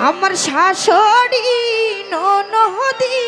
আমার শাশুড়ি নদী